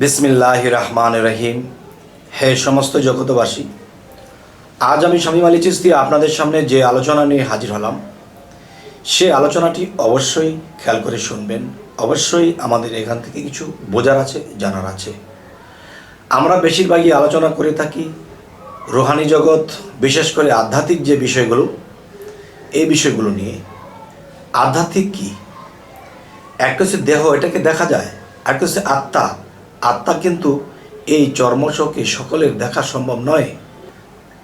বিসমিল্লাহ রহমান রহিম। হে সমস্ত জগতবাসী আজ আমি স্বামী আলী চিস্তি আপনাদের সামনে যে আলোচনা নিয়ে হাজির হলাম, সে আলোচনাটি অবশ্যই খেয়াল করে শুনবেন। অবশ্যই আমাদের এখান থেকে কিছু বোঝার আছে, জানার আছে। আমরা বেশিরভাগই আলোচনা করে থাকি রোহানি জগৎ, বিশেষ করে আধ্যাত্মিক যে বিষয়গুলো, এই বিষয়গুলো নিয়ে। আধ্যাত্মিক কী? একটা হচ্ছে দেহ, এটাকে দেখা যায়। একটা হচ্ছে আত্মা। আত্মা কিন্তু এই চর্মশকে সকলের দেখা সম্ভব নয়।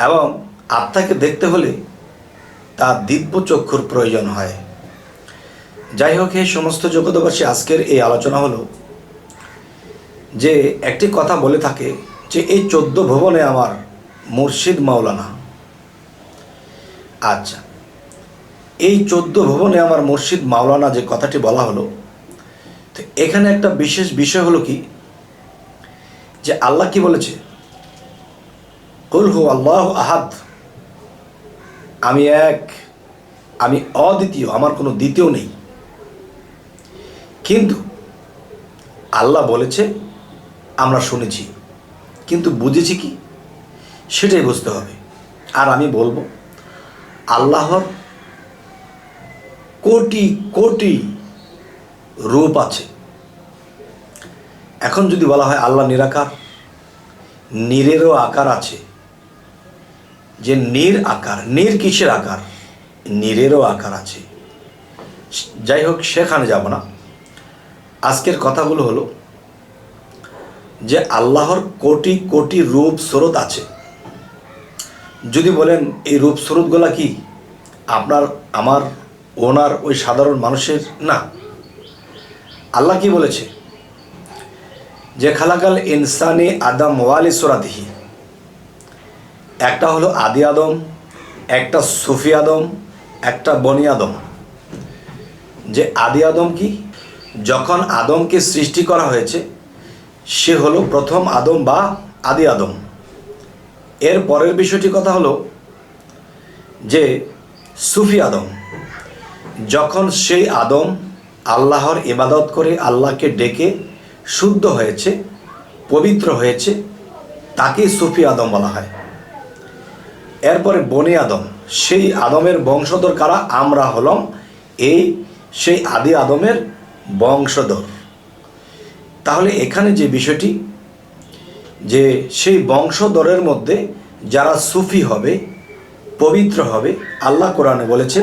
এবং আত্মাকে দেখতে হলে তার দিব্য চক্ষুর প্রয়োজন হয়। যাই হোক, এই সমস্ত জগতবাসী আজকের এই আলোচনা হলো যে একটি কথা বলে থাকে যে এই চোদ্দ ভবনে আমার মুর্শিদ মাওলানা। আচ্ছা এই চোদ্দ ভবনে আমার মুর্শিদ মাওলানা যে কথাটি বলা হলো, তো এখানে একটা বিশেষ বিষয় হলো কি? যে আল্লাহ কি বলেছে? কুল আল্লাহ আহাদ। আমি এক, আমি অদ্বিতীয়, আমার কোনো দ্বিতীয় নেই। কিন্তু আল্লাহ বলেছে, আমরা শুনেছি। কিন্তু বুঝেছি কি? সেটাই বুঝতে হবে। আর আমি বলব, আল্লাহর কোটি কোটি রূপ আছে। এখন যদি বলা হয় আল্লাহ নিরাকার, নীরেরও আকার আছে। যে নীর আকার, নীর কিসের আকার? নীরেরও আকার আছে। যাই হোক, সেখানে যাব না। আজকের কথাগুলো হলো যে আল্লাহর কোটি কোটি রূপ স্রোত আছে। যদি বলেন, এই রূপ স্রোতগুলা কি? আপনার, আমার, ওনার, ওই সাধারণ মানুষের? না। আল্লাহ কি বলেছে? যে খালাকাল ইনসানি আদম ওয়ালি সোরাদিহি একটা হলো আদি আদম, একটা সুফি আদম, একটা বনি আদম। যে আদি আদম কি? যখন আদমকে সৃষ্টি করা হয়েছে, সে হলো প্রথম আদম বা আদি আদম। এর পরের বিষয়টি কথা হলো যে সুফি আদম, যখন সেই আদম আল্লাহর ইবাদত করে আল্লাহকে ডেকে শুদ্ধ হয়েছে, পবিত্র হয়েছে তাকে সুফি আদম বলা হয়। এরপরে বনি আদম, সেই আদমের বংশধর কারা? আমরা হলাম এই সেই আদি আদমের বংশধর। তাহলে এখানে যে বিষয়টি, যে সেই বংশধরের মধ্যে যারা সুফি হবে, পবিত্র হবে, আল্লাহ কোরআনে বলেছে,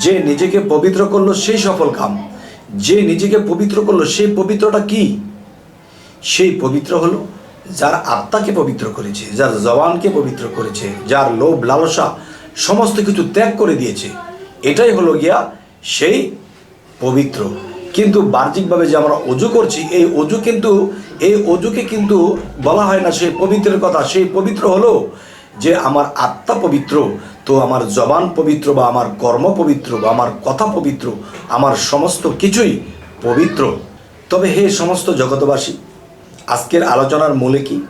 যে নিজেকে পবিত্র করল সেই সফল কাম। যে নিজেকে পবিত্র করল সেই পবিত্রটা কি? সেই পবিত্র হলো, যার আত্মাকে পবিত্র করেছে, যার জবানকে পবিত্র করেছে, যার লোভ, লালসা, সমস্ত কিছু ত্যাগ করে দিয়েছে। এটাই হলো গিয়া সেই পবিত্র। কিন্তু বাহ্যিকভাবে যে আমরা অজু করছি, এই অজু কিন্তু, এই অজুকে কিন্তু বলা হয় না সেই পবিত্রের কথা। সেই পবিত্র হলো যে আমার আত্মা পবিত্র, তো আমার জবান পবিত্র বা আমার কর্ম পবিত্র বা আমার কথা পবিত্র, আমার সমস্ত কিছুই পবিত্র। তবে হে সমস্ত জগতবাসী আজকের আলোচনার মূলে কি?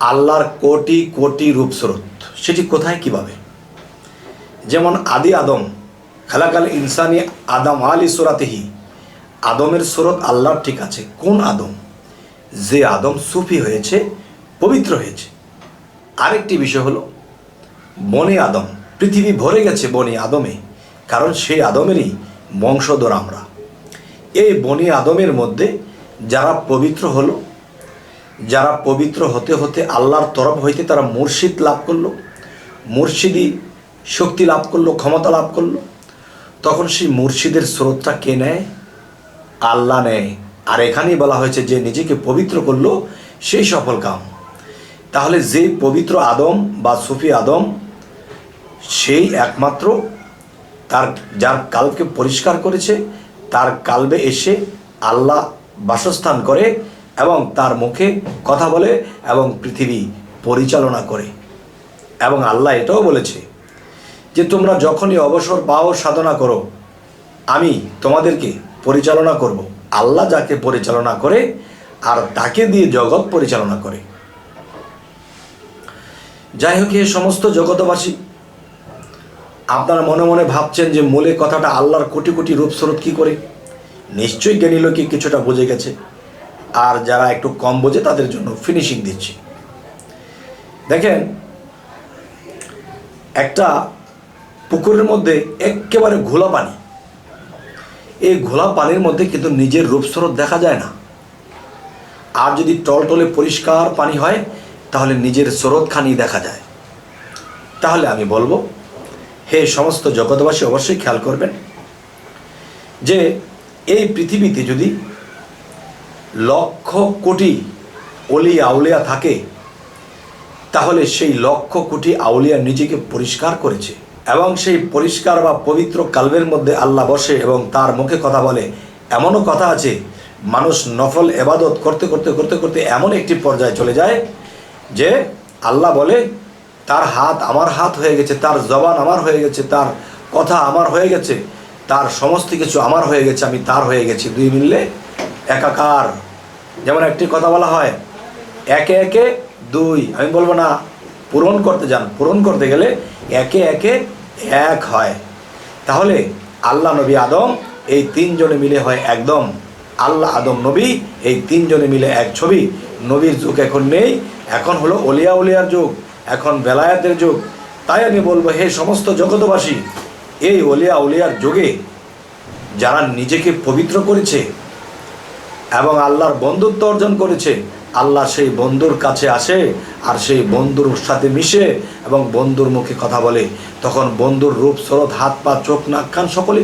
আল্লাহর কোটি কোটি রূপস্রোত সেটি কোথায়, কীভাবে? যেমন আদি আদম, খালাকাল ইনসানি আদম আলী সোরাতেহি, আদমের স্রোত আল্লাহর ঠিক আছে। কোন আদম? যে আদম সুফি হয়েছে, পবিত্র হয়েছে। আরেকটি বিষয় হলো, বনে আদম, পৃথিবী ভরে গেছে বনে আদমে, কারণ সেই আদমেরই বংশধর আমরা। এই বনি আদমের মধ্যে যারা পবিত্র হলো, যারা পবিত্র হতে হতে আল্লাহর তরফ হইতে তারা মুর্শিদ লাভ করল, মুর্শিদি শক্তি লাভ করল, ক্ষমতা লাভ করল। তখন সেই মুর্শিদের স্রোতটা কে নেয়? আল্লাহ নেয়। আর এখানেই বলা হয়েছে, যে নিজেকে পবিত্র করল সেই সফল কাম। তাহলে যে পবিত্র আদম বা সুফি আদম, সেই একমাত্র তার, যার কালকে পরিষ্কার করেছে, তার কালবে এসে আল্লাহ বাসস্থান করে এবং তার মুখে কথা বলে এবং পৃথিবী পরিচালনা করে। এবং আল্লাহ এটাও বলেছে যে, তোমরা যখনই অবসর পাও, সাধনা করো। আমি তোমাদেরকে পরিচালনা করব। আল্লাহ যাকে পরিচালনা করে আর তাকে দিয়ে জগৎ পরিচালনা করে। যাই হোক এই সমস্ত জগতবাসী আপনারা মনে মনে ভাবছেন যে মূলে কথাটা আল্লাহর কোটি কোটি রূপ স্রোত কী করে? নিশ্চয়ই জ্ঞানী লোকে কিছুটা বুঝে গেছে। আর যারা একটু কম বোঝে, তাদের জন্য ফিনিশিং দিচ্ছি। দেখেন, একটা পুকুরের মধ্যে একেবারে ঘোলা পানি। এই ঘোলা পানির মধ্যে কিন্তু নিজের রূপস্রোত দেখা যায় না। আর যদি টলটলে পরিষ্কার পানি হয়, তাহলে নিজের স্রোতখানি দেখা যায়। তাহলে আমি বলব, হে সমস্ত জগৎবাসী অবশ্যই খেয়াল করবেন যে এই পৃথিবীতে যদি লক্ষ কোটি অলি আউলিয়া থাকে, তাহলে সেই লক্ষ কোটি আউলিয়া নিজেকে পরিষ্কার করেছে এবং সেই পরিষ্কার বা পবিত্র কালবের মধ্যে আল্লাহ বসে এবং তার মুখে কথা বলে। এমনও কথা আছে, মানুষ নফল এবাদত করতে করতে করতে করতে এমন একটি পর্যায়ে চলে যায় যে আল্লাহ বলে, তার হাত আমার হাত হয়ে গেছে, তার জবান আমার হয়ে গেছে, তার কথা আমার হয়ে গেছে। তার সমস্ত কিছু আমার হয়ে গেছে, আমি তার হয়ে গেছি। দুই মিললে একাকার। যেমন একটি কথা বলা হয়, একে একে দুই। আমি বলব না, পূরণ করতে যান। পূরণ করতে গেলে একে একে এক হয়। তাহলে আল্লাহ নবী আদম এই তিনজনে মিলে হয় একদম। আল্লাহ আদম নবী এই তিনজনে মিলে এক ছবি। নবীর যুগ এখন নেই, এখন হলো অলিয়া উলিয়ার যুগ, এখন বেলায়াতের যুগ। তাই আমি বলব, হে সমস্ত জগতবাসী এই অলিয়া উলিয়ার যুগে যারা নিজেকে পবিত্র করেছে এবং আল্লাহর বন্ধুত্ব অর্জন করেছে, আল্লাহ সেই বন্ধুর কাছে আসে আর সেই বন্ধুর সাথে মিশে এবং বন্ধুর মুখে কথা বলে। তখন বন্ধুর রূপ, স্রোত, হাত, পা, চোখ, নাক সকলে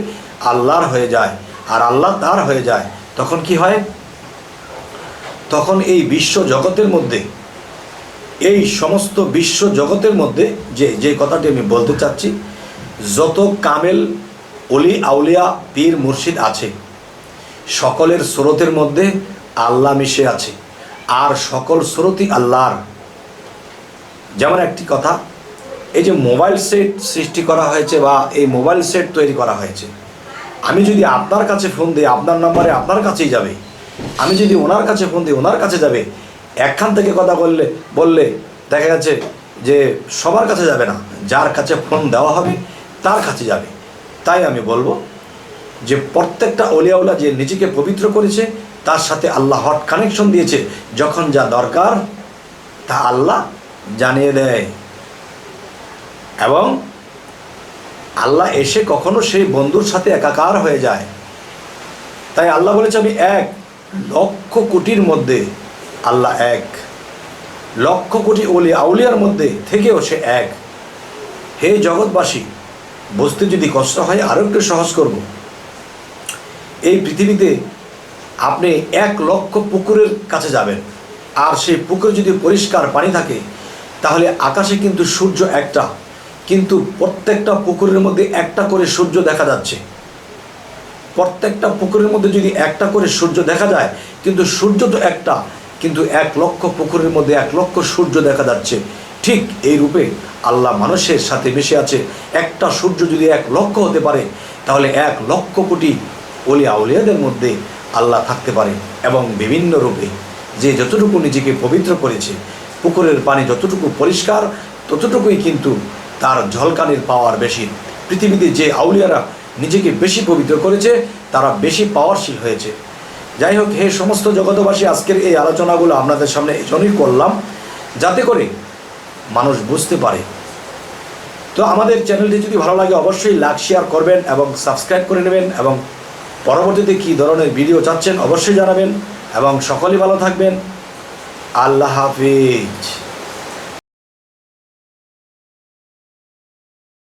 আল্লাহর হয়ে যায় আর আল্লাহ তার হয়ে যায়। তখন কি হয়? তখন এই বিশ্ব জগতের মধ্যে, এই সমস্ত বিশ্ব জগতের মধ্যে যে যে কথাটি আমি বলতে চাচ্ছি যত কামেল, অলি আউলিয়া, পীর মুর্শিদ আছে, সকলের স্রোতের মধ্যে আল্লাহ মিশে আছে, আর সকল স্রোতই আল্লাহর। যেমন একটি কথা, এই যে মোবাইল সেট সৃষ্টি করা হয়েছে বা এই মোবাইল সেট তৈরি করা হয়েছে, আমি যদি আপনার কাছে ফোন দিই, আপনার নম্বরে আপনার কাছেই যাবে। আমি যদি ওনার কাছে ফোন দিই, ওনার কাছে যাবে। একখান থেকে কথা বললে বললে দেখা যাচ্ছে যে সবার কাছে যাবে না, যার কাছে ফোন দেওয়া হবে তার কাছে যাবে। তাই আমি বলব যে প্রত্যেকটা অলিয়াউলা যে নিজেকে পবিত্র করেছে, তার সাথে আল্লাহ হট কানেকশন দিয়েছে। যখন যা দরকার, তা আল্লাহ জানিয়ে দেয়। এবং আল্লাহ এসে কখনো সেই বন্ধুর সাথে একাকার হয়ে যায়। তাই আল্লাহ বলেছে, আমি এক লক্ষ কোটির মধ্যে আল্লাহ এক। লক্ষ কোটি অলি আউলিয়ার মধ্যে থেকেও সে এক। হে জগৎবাসী বুঝতে যদি কষ্ট হয় আরও একটু সহজ করব। এই পৃথিবীতে আপনি এক লক্ষ পুকুরের কাছে যাবেন। আর সেই পুকুরে যদি পরিষ্কার পানি থাকে, তাহলে আকাশে কিন্তু সূর্য একটা, কিন্তু প্রত্যেকটা পুকুরের মধ্যে একটা করে সূর্য দেখা যাচ্ছে। প্রত্যেকটা পুকুরের মধ্যে যদি একটা করে সূর্য দেখা যায়, কিন্তু সূর্য তো একটা, কিন্তু এক লক্ষ পুকুরের মধ্যে এক লক্ষ সূর্য দেখা যাচ্ছে। ঠিক এই রূপে আল্লাহ মানুষের সাথে মিশে আছে। একটা সূর্য যদি এক লক্ষ হতে পারে, তাহলে এক লক্ষ কোটি অলি আউলিয়াদের মধ্যে আল্লাহ থাকতে পারে এবং বিভিন্ন রূপে যে যতটুকু নিজেকে পবিত্র করেছে, পুকুরের পানি যতটুকু পরিষ্কার, ততটুকুই কিন্তু তার ঝলকানির পাওয়ার বেশি। পৃথিবীতে যে আউলিয়ারা নিজেকে বেশি পবিত্র করেছে, তারা বেশি পাওয়ারশীল হয়েছে। যাই হোক, হে সমস্ত জগতবাসী আজকের এই আলোচনাগুলো আপনাদের সামনে এই জন্যই করলাম। যাতে করে মানুষ বুঝতে পারে। তো আমাদের চ্যানেলটি যদি ভালো লাগে, অবশ্যই লাইক, শেয়ার করবেন এবং সাবস্ক্রাইব করে নেবেন এবং পরবর্তীতে কী ধরনের ভিডিও চাচ্ছেন অবশ্যই জানাবেন। এবং সকলেই ভালো থাকবেন। আল্লাহ হাফিজ।